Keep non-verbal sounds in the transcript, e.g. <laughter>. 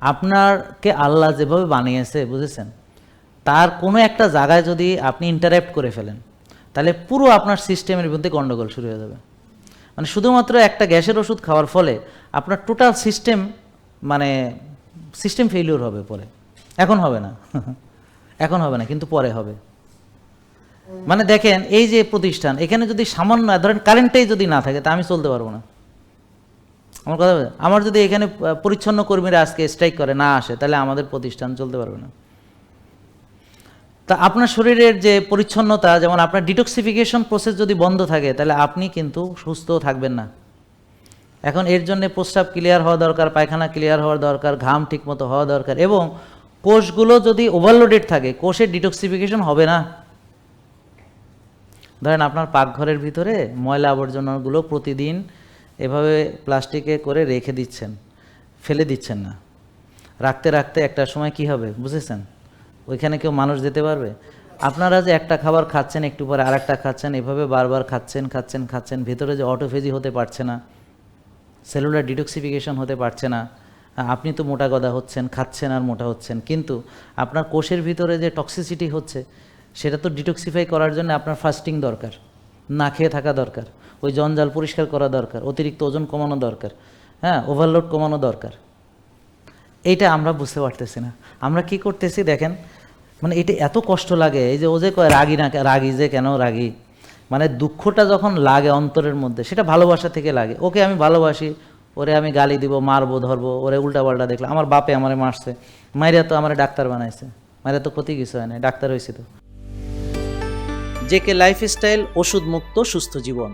আপনারকে আল্লাহ যেভাবে বানিয়েছে, বুঝেছেন? তার কোনো একটা জায়গায় যদি আপনি ইন্টারাপ্ট করে ফেলেন, তাহলে পুরো আপনার সিস্টেমের মধ্যে গণ্ডগোল শুরু হয়ে যাবে। মানে শুধুমাত্র একটা গ্যাসের ওষুধ খাওয়ার ফলে আপনার টোটাল সিস্টেম মানে সিস্টেম ফেলিওর হবে পরে। এখন হবে না। <laughs> এখন হবে না, কিন্তু পরে হবে। মানে দেখেন, এই যে প্রতিষ্ঠান, এখানে যদি সামান্য, ধরেন কারেন্টেই যদি না থাকে, তা আমি চলতে পারব না। আমার কথা আমার যদি এখানে পরিচ্ছন্ন কর্মীরা আজকে স্ট্রাইক করে, না আসে, তাহলে আমাদের প্রতিষ্ঠান চলতে পারবে না। তা আপনার শরীরের যে পরিচ্ছন্নতা, যেমন আপনার ডিটক্সিফিকেশন প্রসেস যদি বন্ধ থাকে, তাহলে আপনি কিন্তু সুস্থ থাকবেন না। এখন এর জন্য প্রস্রাব ক্লিয়ার হওয়া দরকার, পায়খানা ক্লিয়ার হওয়ার দরকার, ঘাম ঠিকমতো হওয়া দরকার, এবং কোষগুলো যদি ওভারলোডেড থাকে, কোষের ডিটক্সিফিকেশন হবে না। ধরেন আপনার পাকঘরের ভিতরে ময়লা আবর্জনাগুলো প্রতিদিন এভাবে প্লাস্টিকে করে রেখে দিচ্ছেন, ফেলে দিচ্ছেন না। রাখতে রাখতে একটা সময় কি হবে, বুঝেছেন? ওইখানে কেউ মানুষ যেতে পারবে? আপনারা যে একটা খাবার খাচ্ছেন, একটু পরে আরেকটা খাচ্ছেন, এভাবে বারবার খাচ্ছেন খাচ্ছেন খাচ্ছেন, ভেতরে যে অটোফেজি হতে পারছে না সেলুলার ডিটক্সিফিকেশন হতে পারছে না, আপনি তো মোটা গদা হচ্ছেন, খাচ্ছেন আর মোটা হচ্ছেন, কিন্তু আপনার কোষের ভিতরে যে টক্সিসিটি হচ্ছে, সেটা তো ডিটক্সিফাই করার জন্য আপনার ফাস্টিং দরকার, না খেয়ে থাকা দরকার। ওই জঞ্জাল পরিষ্কার করা দরকার, অতিরিক্ত ওজন কমানো দরকার হ্যাঁ ওভারলোড কমানো দরকার। এইটা আমরা বুঝতে পারতেছি না। আমরা কি করতেছি দেখেন মানে এটা এত কষ্ট লাগে, এই যে ও যে কয় রাগি না, রাগি যে কেন রাগি? মানে দুঃখটা যখন লাগে অন্তরের মধ্যে, সেটা ভালোবাসা থেকে লাগে। ওকে আমি ভালোবাসি, ওরে আমি গালি দিব, মারবো, ধরবো, ওরে উল্টাপাল্টা দেখলাম, আমার বাপে আমারে মারছে। মাইরা তো আমার ডাক্তার বানাইছে। মাইরা তো ক্ষতি কিছু হয় না ডাক্তার হয়েছে তো। জেকে লাইফস্টাইল ওষুধ মুক্ত সুস্থ জীবন।